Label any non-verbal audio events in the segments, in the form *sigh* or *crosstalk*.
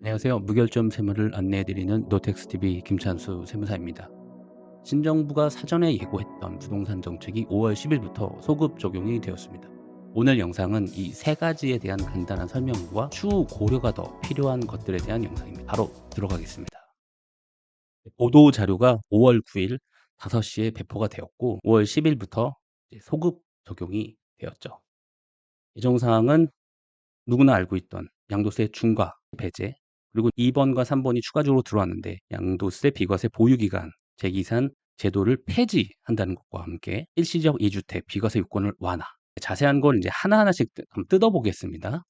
안녕하세요. 무결점 세무를 안내해드리는 노텍스TV 김찬수 세무사입니다. 신정부가 사전에 예고했던 부동산 정책이 5월 10일부터 소급 적용이 되었습니다. 오늘 영상은 이 세 가지에 대한 간단한 설명과 추후 고려가 더 필요한 것들에 대한 영상입니다. 바로 들어가겠습니다. 보도 자료가 5월 9일 5시에 배포가 되었고 5월 10일부터 소급 적용이 되었죠. 예정사항은 누구나 알고 있던 양도세 중과 배제 그리고 2번과 3번이 추가적으로 들어왔는데 양도세 비과세 보유기간 재기산 제도를 폐지한다는 것과 함께 일시적 2주택 비과세 요건을 완화 자세한 걸 이제 하나하나씩 뜯어보겠습니다.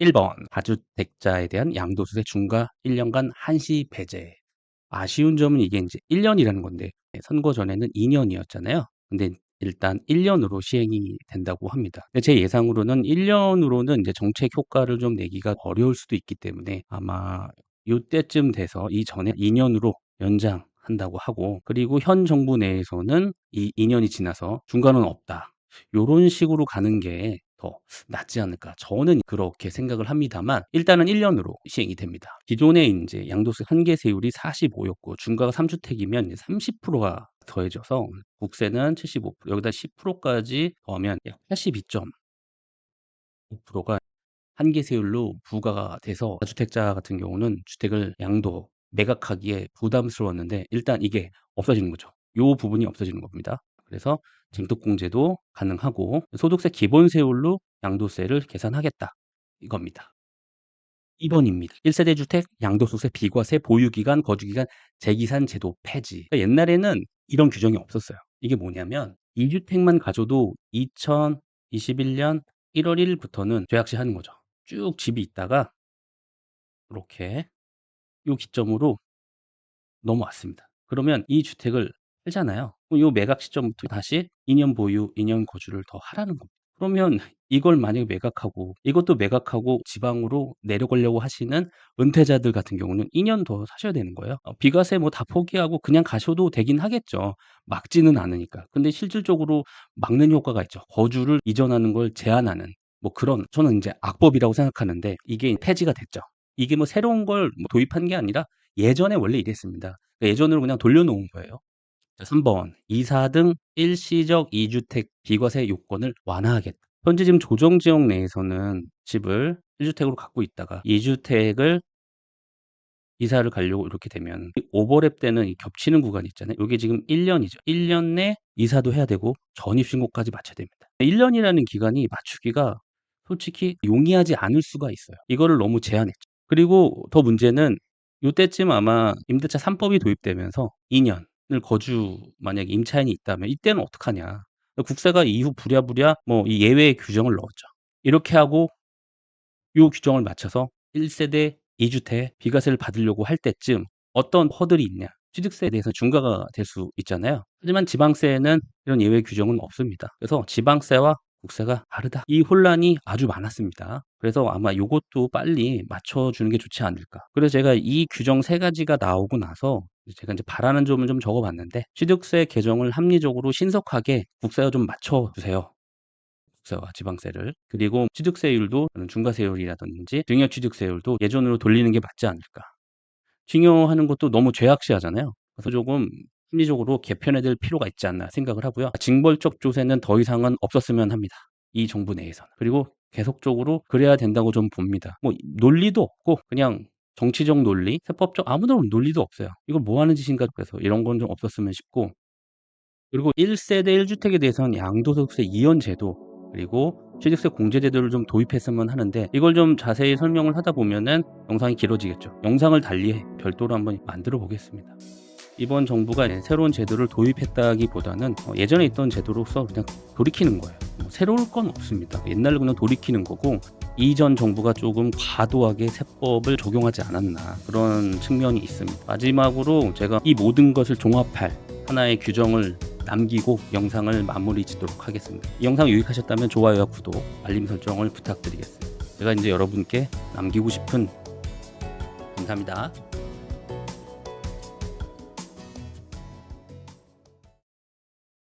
1번 다주택자에 대한 양도세 중과 1년간 한시 배제 아쉬운 점은 이게 이제 1년이라는 건데 선거 전에는 2년이었잖아요. 근데 일단 1년으로 시행이 된다고 합니다. 제 예상으로는 1년으로는 이제 정책 효과를 좀 내기가 어려울 수도 있기 때문에 아마 요때쯤 돼서 이전에 2년으로 연장 한다고 하고 그리고 현 정부 내에서는 이 2년이 지나서 중간은 없다. 요런 식으로 가는 게 더 낫지 않을까. 저는 그렇게 생각을 합니다만 일단은 1년으로 시행이 됩니다. 기존에 이제 양도세 한계 세율이 45였고 중과가 3주택이면 30%가 더해져서 국세는 75% 여기다 10%까지 더하면 약 82.5%가 한계 세율로 부과가 돼서 다주택자 같은 경우는 주택을 양도 매각하기에 부담스러웠는데 일단 이게 없어지는 거죠. 요 부분이 없어지는 겁니다. 그래서 쟁톡공제도 가능하고 소득세 기본세율로 양도세를 계산하겠다 이겁니다. 2번입니다. 1세대 주택 양도소득세 비과세 보유기간 거주기간 재기산 제도 폐지. 그러니까 옛날에는 이런 규정이 없었어요. 이게 뭐냐면 2주택만 가져도 2021년 1월 1일부터는 죄악시 하는 거죠. 쭉 집이 있다가 이렇게 요 기점으로 넘어왔습니다. 그러면 이 주택을 팔잖아요. 그럼 요 매각 시점부터 다시 2년 보유, 2년 거주를 더 하라는 겁니다. 그러면 *laughs* 이걸 만약에 매각하고 이것도 매각하고 지방으로 내려가려고 하시는 은퇴자들 같은 경우는 2년 더 사셔야 되는 거예요. 어, 비과세 뭐 다 포기하고 그냥 가셔도 되긴 하겠죠. 막지는 않으니까. 근데 실질적으로 막는 효과가 있죠. 거주를 이전하는 걸 제한하는 뭐 그런 저는 이제 악법이라고 생각하는데 이게 폐지가 됐죠. 이게 뭐 새로운 걸뭐 도입한 게 아니라 예전에 원래 이랬습니다. 그러니까 예전으로 그냥 돌려놓은 거예요. 자, 3번 이사 등 일시적 2주택 비과세 요건을 완화하겠다. 현재 지금 조정 지역 내에서는 집을 1주택으로 갖고 있다가 2주택을 이사를 가려고 이렇게 되면 오버랩 이 겹치는 구간이 있잖아요. 이게 지금 1년이죠. 1년 내 이사도 해야 되고 전입신고까지 마쳐야 됩니다. 1년이라는 기간이 맞추기가 솔직히 용이하지 않을 수가 있어요. 이거를 너무 제한했죠. 그리고 더 문제는 요때쯤 아마 임대차 3법이 도입되면서 2년을 거주 만약에 임차인이 있다면 이때는 어떡하냐. 국세가 이후 부랴부랴 뭐 이 예외의 규정을 넣었죠. 이렇게 하고 요 규정을 맞춰서 1 세대 2 주택 비과세를 받으려고 할 때쯤 어떤 허들이 있냐. 취득세에 대해서 중과가 될 수 있잖아요. 하지만 지방세에는 이런 예외 규정은 없습니다. 그래서 지방세와 국세가 다르다. 이 혼란이 아주 많았습니다. 그래서 아마 요것도 빨리 맞춰주는 게 좋지 않을까. 그래서 제가 이 규정 세 가지가 나오고 나서 제가 이제 바라는 점을 좀 적어봤는데 취득세 개정을 합리적으로 신속하게 국세와 좀 맞춰주세요. 국세와 지방세를 그리고 취득세율도 중과세율이라든지 증여 취득세율도 예전으로 돌리는 게 맞지 않을까. 증여하는 것도 너무 죄악시하잖아요. 그래서 조금 합리적으로 개편해야 될 필요가 있지 않나 생각을 하고요. 징벌적 조세는 더 이상은 없었으면 합니다. 이 정부 내에서는. 그리고 계속적으로 그래야 된다고 좀 봅니다. 뭐 논리도 없고 그냥 정치적 논리, 세법적 아무런 논리도 없어요. 이거 뭐 하는 짓인가 그래서 이런 건 좀 없었으면 싶고 그리고 1세대 1주택에 대해서는 양도소득세 이연 제도 그리고 취득세 공제 제도를 좀 도입했으면 하는데 이걸 좀 자세히 설명을 하다 보면은 영상이 길어지겠죠. 영상을 달리 별도로 한번 만들어 보겠습니다. 이번 정부가 새로운 제도를 도입했다기보다는 어, 예전에 있던 제도로서 그냥 돌이키는 거예요. 뭐 새로울 건 없습니다. 옛날로 그냥 돌이키는 거고 이전 정부가 조금 과도하게 세법을 적용하지 않았나 그런 측면이 있습니다. 마지막으로 제가 이 모든 것을 종합할 하나의 규정을 남기고 영상을 마무리 짓도록 하겠습니다. 이 영상 유익하셨다면 좋아요와 구독, 알림 설정을 부탁드리겠습니다. 제가 이제 여러분께 남기고 싶은 감사합니다.